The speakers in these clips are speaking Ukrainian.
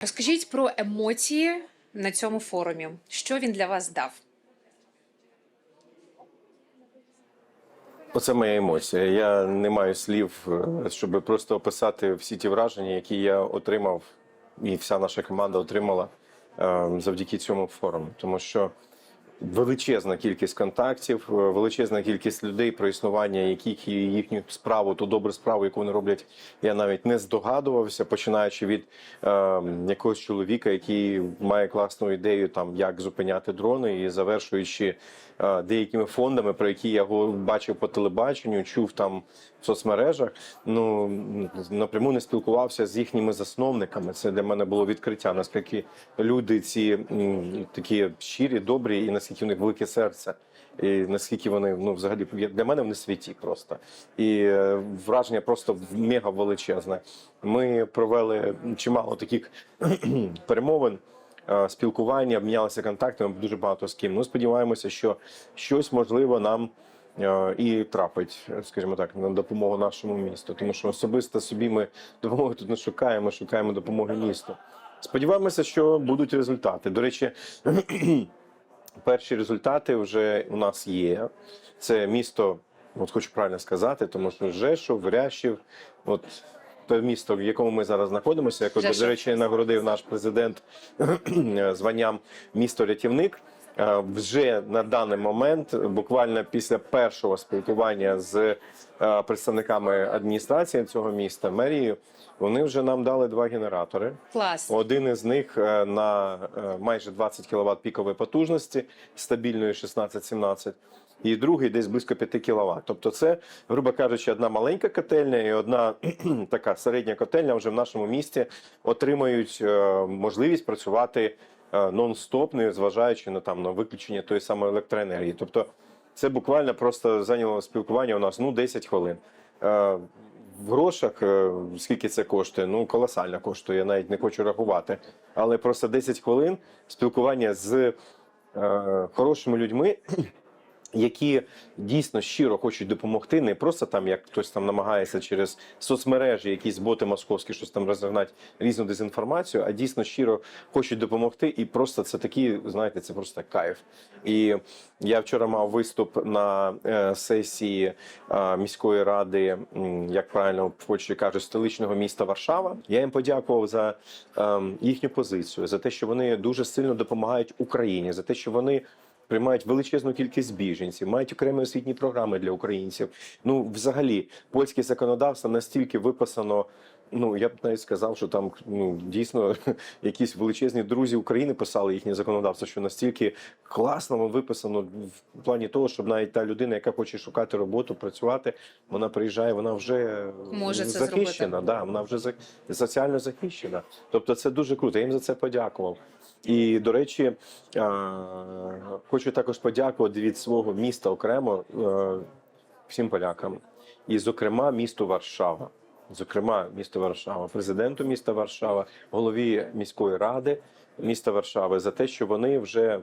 Розкажіть про емоції на цьому форумі. Що він для вас дав? Оце моя емоція. Я не маю слів, е, щоб просто описати всі ті враження, які я отримав, і вся наша команда отримала е, завдяки цьому форуму. Тому що величезна кількість контактів, е, величезна кількість людей, про існування яких і їхню справу, ту добру справу, яку вони роблять, я навіть не здогадувався, починаючи від е, якогось чоловіка, який має класну ідею, там як зупиняти дрони, і завершуючи е, деякими фондами, про які я бачив по телебаченню, чув там в соцмережах. Ну напряму не спілкувався з їхніми засновниками. Це для мене було відкриття. Наскільки люди ці такі щирі, добрі, і наскільки у них велике серце. І наскільки вони ну взагалі для мене вони святі просто і е, враження просто мега величезне. Ми провели чимало таких перемовин, е, спілкування, обмінялися контактами дуже багато з ким. Ну сподіваємося, що щось можливо нам е, і трапить, скажімо так, на допомогу нашому місту. Тому що особисто собі ми допомоги тут не шукаємо, шукаємо допомоги місту. Сподіваємося, що будуть результати. До речі, перші результати вже у нас є. Це місто, от хочу правильно сказати, тому що Жешов, Рящів, от те місто, в якому ми зараз знаходимося, яке, до речі, нагородив наш президент званням місто рятівник. Е, Вже на даний момент, буквально після першого спілкування з е, представниками адміністрації цього міста, мерією, вони вже нам дали два генератори. Клас. Один із них е, на майже 20 кВт пікової потужності, стабільної 16-17, і другий десь близько 5 кВт. Тобто, це, грубо кажучи, одна маленька котельня і одна така середня котельня вже в нашому місті отримають можливість працювати нон-стоп, не зважаючи на там на виключення тої самої електроенергії. Тобто, це буквально просто зайняло спілкування у нас ну 10 хвилин. Е, в грошах, е, скільки це коштує, ну колосально коштує, я навіть не хочу рахувати. Але просто 10 хвилин спілкування з е, хорошими людьми, які дійсно щиро хочуть допомогти, не просто там, як хтось там намагається через соцмережі, якісь боти московські, щось там розігнати різну дезінформацію, а дійсно щиро хочуть допомогти. І просто це такі, знаєте, це просто кайф. І я вчора мав виступ на е, сесії е, міської ради, як правильно в Польщі кажуть, столичного міста Варшава. Я їм подякував за е, їхню позицію, за те, що вони дуже сильно допомагають Україні, за те, що вони. Приймають величезну кількість біженців, мають окремі освітні програми для українців. Ну, взагалі, польське законодавство настільки виписано. Ну я б навіть сказав, що там ну дійсно якісь величезні друзі України писали їхнє законодавство, що настільки класно воно виписано в плані того, щоб навіть та людина, яка хоче шукати роботу, працювати, вона приїжджає, вона вже Може це захищена. зробити. Да, вона вже за- соціально захищена. Тобто, це дуже круто. Я їм за це подякував. І до речі, е, хочу також подякувати від свого міста окремо е, всім полякам, і, зокрема, місту Варшава. Зокрема, місто Варшава, президенту міста Варшава, голові міської ради міста Варшави за те, що вони вже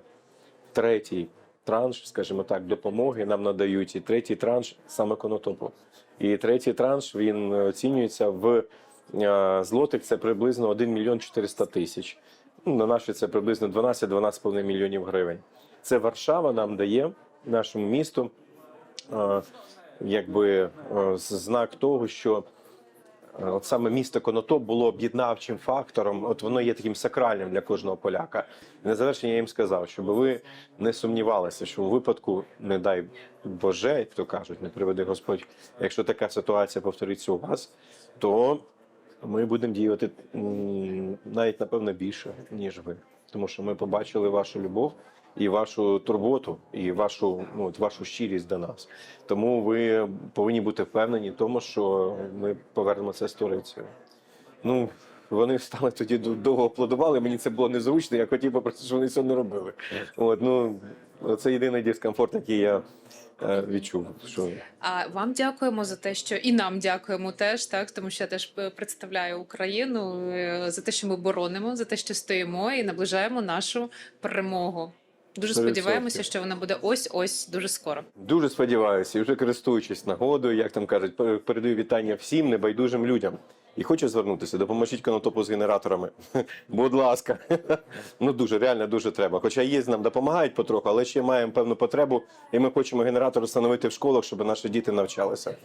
третій транш, скажімо так, допомоги нам надають, і третій транш саме конотопу. І третій транш він оцінюється в е, злотих. Це приблизно 1 мільйон 400 тисяч. Ну, на наші це приблизно 12-12,5 мільйонів гривень. Це Варшава нам дає нашому місту, е, якби е, знак того, що Е, От саме місто Конотоп було об'єднавчим фактором. От воно є таким сакральним для кожного поляка. І на завершення я їм сказав, щоб ви не сумнівалися, що у випадку, не дай Боже, як то кажуть, не приведи Господь, якщо така ситуація повториться у вас, то ми будемо діяти навіть напевно більше, ніж ви. Тому що ми побачили вашу любов і вашу турботу, і вашу, ну, от вашу щирість до нас. Тому ви повинні бути впевнені в тому, що ми повернемо це сторицею. Ну, вони встали тоді довго аплодували. Мені це було незручно. Я хотів попросити, щоб вони цього не робили. От, ну, це єдиний дискомфорт, який я відчув. Що А вам дякуємо за те, що і нам дякуємо теж, так тому що я теж е, представляю Україну е, за те, що ми боронимо, за те, що стоїмо і наближаємо нашу перемогу. Дуже сподіваємося, що вона буде ось ось дуже скоро. Дуже сподіваюся, і вже користуючись нагодою, як там кажуть, пер- передаю вітання всім небайдужим людям, І хочу звернутися, допоможіть конотопу з генераторами. Будь ласка. Ну дуже, реально дуже треба. Хоча є нам допомагають потроху, але ще маємо певну потребу, і ми хочемо генератор встановити в школах, щоб наші діти навчалися.